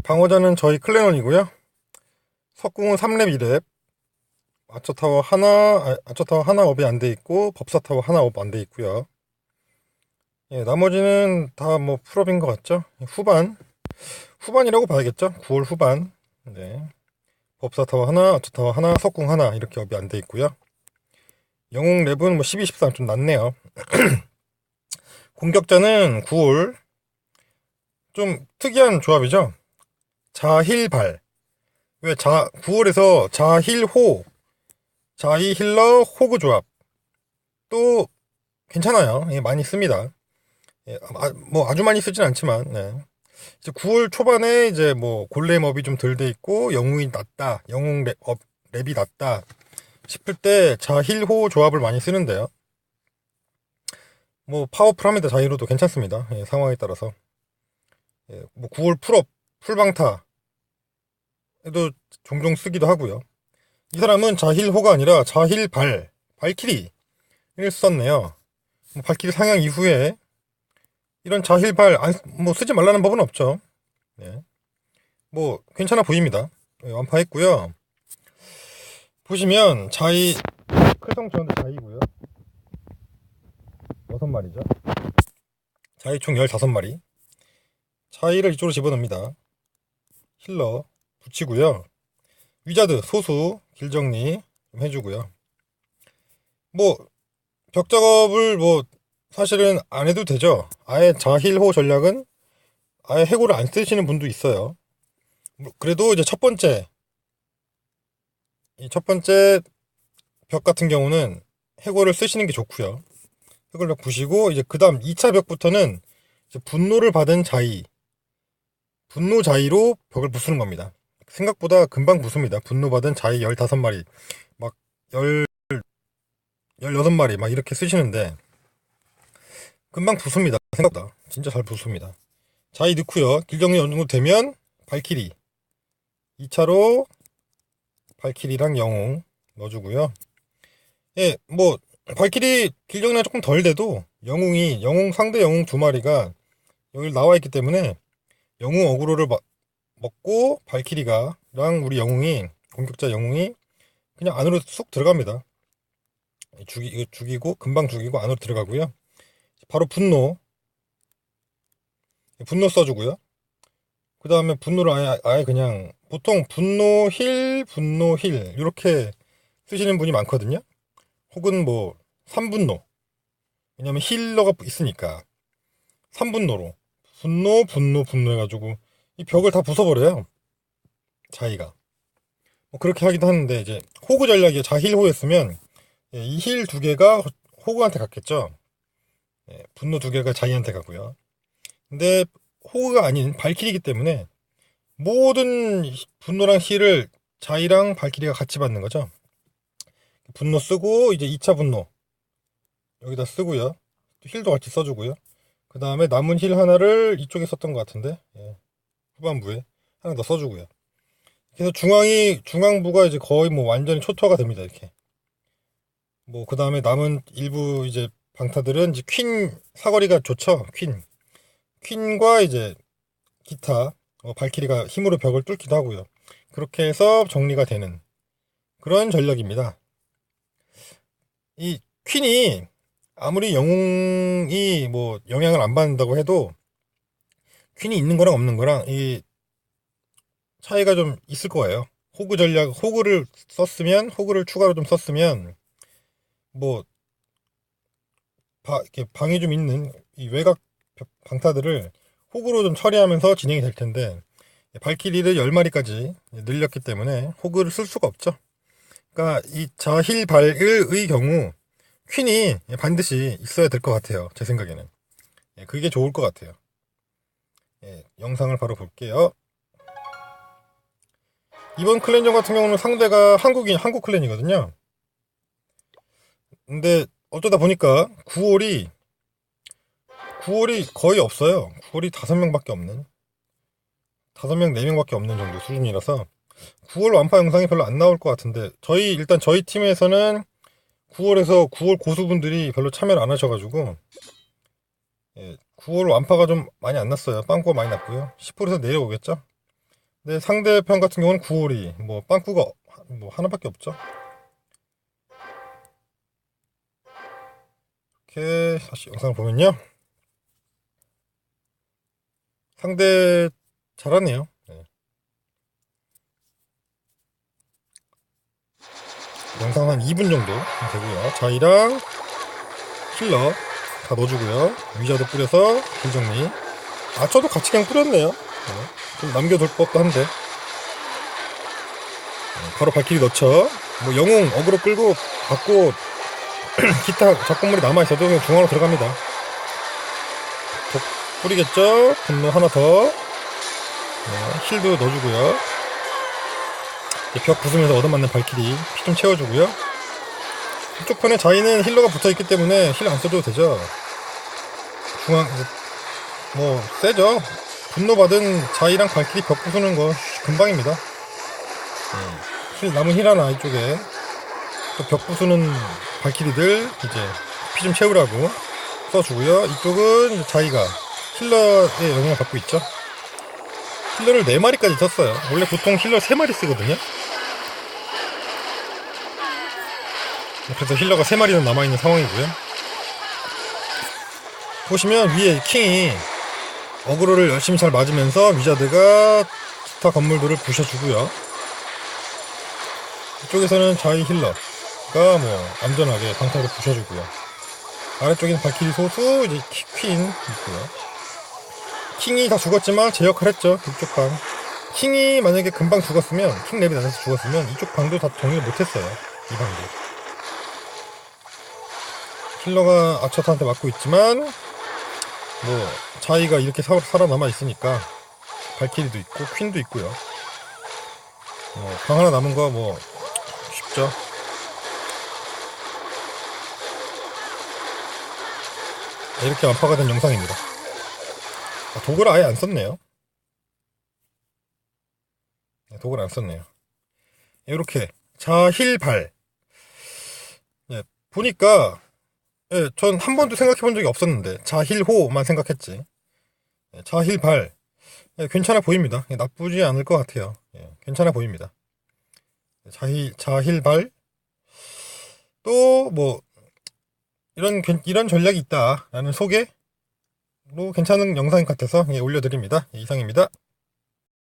방어자는 저희 클레논이고요. 석궁은 3렙 2렙. 아처타워 하나, 아, 아처타워 하나 업이 안 돼 있고, 법사타워 하나 업 안 돼 있고요. 예, 나머지는 다 뭐 풀업인 것 같죠? 후반. 후반이라고 봐야겠죠? 9월 후반. 네. 법사타워 하나, 아처타워 하나, 석궁 하나, 이렇게 업이 안 돼 있고요. 영웅 랩은 뭐 12, 13 좀 낮네요. 공격자는 9월. 좀 특이한 조합이죠? 자힐발. 왜 자, 9월에서 자힐호, 자이 힐러 호그 조합. 또, 괜찮아요. 예, 많이 씁니다. 예, 아, 뭐 아주 많이 쓰진 않지만, 네. 이제 9월 초반에 이제 뭐 골렘 업이 좀 덜 돼 있고, 영웅이 낮다, 영웅 랩, 업, 랩이 낮다 싶을 때 자힐호 조합을 많이 쓰는데요. 뭐 파워풀합니다. 자힐호도 괜찮습니다. 예, 상황에 따라서. 예, 뭐 9월 풀업, 풀방타, 도 종종 쓰기도 하고요. 이 사람은 자힐호가 아니라 자힐발, 발키리를 썼네요. 뭐 발키리 상향 이후에 이런 자힐발 안, 뭐 쓰지 말라는 법은 없죠. 네. 뭐 괜찮아 보입니다. 네, 완파했고요. 보시면 자이 클성 지원도 자이고요. 여섯 마리죠. 자이 총 15마리. 자이를 이쪽으로 집어넣습니다. 힐러 붙이고요. 위자드 소수 길 정리 좀 해주고요. 뭐 벽 작업을 뭐 사실은 안 해도 되죠. 아예 자힐호 전략은 아예 해고를 안 쓰시는 분도 있어요. 뭐 그래도 이제 첫 번째 이 첫 번째 벽 같은 경우는 해고를 쓰시는 게 좋고요. 해고를 부시고 이제 그다음 2차 벽부터는 분노를 받은 자이 분노 자이로 벽을 부수는 겁니다. 생각보다 금방 부숩니다. 분노받은 자이 15마리, 막 10, 16마리 막 이렇게 쓰시는데 금방 부숩니다. 생각보다. 진짜 잘 부숩니다. 자이 넣고요. 길정리 어느 정도 되면 발키리 2차로 발키리랑 영웅 넣어주고요. 예, 뭐 발키리 길정리가 조금 덜 돼도 영웅이 영웅 상대 영웅 두 마리가 여기 나와 있기 때문에 영웅 어그로를 먹고 발키리가랑 우리 영웅이 공격자 영웅이 그냥 안으로 쑥 들어갑니다. 죽이 죽이고 금방 죽이고 안으로 들어가고요. 바로 분노 분노 써주고요. 그 다음에 분노를 아예, 아예 그냥 보통 분노 힐 분노 힐 이렇게 쓰시는 분이 많거든요. 혹은 뭐 3분노 왜냐면 힐러가 있으니까 3분노로 분노 분노 분노 해가지고 이 벽을 다 부숴버려요. 자이가. 뭐 그렇게 하기도 하는데 이제 호그 전략이 자힐 호였으면 예, 이힐 두 개가 호그한테 갔겠죠. 예, 분노 두 개가 자이한테 가고요. 근데 호그가 아닌 발키리기 때문에 모든 분노랑 힐을 자이랑 발키리가 같이 받는 거죠. 분노 쓰고 이제 2차 분노 여기다 쓰고요. 힐도 같이 써주고요. 그 다음에 남은 힐 하나를 이쪽에 썼던 것 같은데 예. 후반부에 하나 더 써주고요. 그래서 중앙이 중앙부가 이제 거의 뭐 완전히 초토화가 됩니다 이렇게. 뭐 그 다음에 남은 일부 이제 방타들은 이제 퀸 사거리가 좋죠 퀸. 퀸과 이제 기타 어, 발키리가 힘으로 벽을 뚫기도 하고요. 그렇게 해서 정리가 되는 그런 전략입니다. 이 퀸이 아무리 영웅이 뭐 영향을 안 받는다고 해도 퀸이 있는 거랑 없는 거랑 이 차이가 좀 있을 거예요. 호그 전략, 호그를 썼으면, 호그를 추가로 좀 썼으면, 뭐, 바, 이렇게 방이 좀 있는 이 외곽 방타들을 호그로 좀 처리하면서 진행이 될 텐데, 발키리를 10마리까지 늘렸기 때문에 호그를 쓸 수가 없죠. 그러니까 이 자힐 발의 경우 퀸이 반드시 있어야 될 것 같아요. 제 생각에는. 예, 그게 좋을 것 같아요. 예, 영상을 바로 볼게요. 이번 클랜전 같은 경우는 상대가 한국인, 한국 클랜이거든요. 근데 어쩌다 보니까 9월이 9월이 거의 없어요. 9월이 5명밖에 없는 5명, 4명밖에 없는 정도 수준이라서 9월 완파 영상이 별로 안 나올 것 같은데 저희 일단 저희 팀에서는 9월에서 9월 고수분들이 별로 참여를 안 하셔가지고 예, 9월 완파가 좀 많이 안 났어요. 빵꾸가 많이 났고요. 10%에서 내려오겠죠. 네, 상대편 같은 경우는 구호리, 뭐, 빵꾸가 뭐 하나밖에 없죠. 이렇게 다시 영상을 보면요. 상대 잘하네요. 네. 영상 한 2분 정도 되고요. 자이랑 힐러 다 넣어주고요. 위자도 뿌려서 불정리. 아쳐도 같이 그냥 뿌렸네요. 네. 좀 남겨둘 법도 한데. 네, 바로 발키리 넣죠. 뭐 영웅 어그로 끌고 받고 기타 작곡물이 남아있어도 그냥 중앙으로 들어갑니다. 독 뿌리겠죠? 분노 하나 더. 네, 힐도 넣어주고요. 벽 부수면서 얻어맞는 발키리 피 좀 채워주고요. 이쪽 편에 자이는 힐러가 붙어있기 때문에 힐 안 써줘도 되죠. 중앙, 뭐, 세죠. 분노 받은 자이랑 발키리 벽 부수는 거 금방입니다. 네, 힐, 남은 힐 하나 이쪽에 또 벽 부수는 발키리들 이제 피 좀 채우라고 써주고요. 이쪽은 자이가 힐러의 영향을 받고 있죠. 힐러를 4마리까지 썼어요. 원래 보통 힐러 3마리 쓰거든요. 그래서 힐러가 3마리는 남아있는 상황이고요. 보시면 위에 킹이 어그로를 열심히 잘 맞으면서 위자드가 기타 건물들을 부셔주고요. 이쪽에서는 자이 힐러가 뭐 안전하게 강타를 부셔주고요. 아래쪽에는 발키리 소수, 이제 키- 퀸 있고요. 킹이 다 죽었지만 제 역할 했죠. 이쪽 방. 킹이 만약에 금방 죽었으면, 킹 랩이 나서 죽었으면 이쪽 방도 다 정리를 못했어요. 이 방도. 힐러가 아처트한테 맞고 있지만, 뭐, 자이가 이렇게 사, 살아남아 있으니까, 발키리도 있고, 퀸도 있고요. 뭐, 방 하나 남은 거 뭐, 쉽죠. 네, 이렇게 완파가 된 영상입니다. 아, 독을 아예 안 썼네요. 네, 독을 안 썼네요. 이렇게 자힐발. 예, 보니까 예, 전 한 번도 생각해 본 적이 없었는데 자힐호만 생각했지. 예, 자힐발. 예, 괜찮아 보입니다. 예, 나쁘지 않을 것 같아요. 예, 괜찮아 보입니다. 자힐 자힐발. 또 뭐 이런 괜- 이런 전략이 있다라는 소개 로 괜찮은 영상인 것 같아서 예, 올려드립니다. 예, 이상입니다.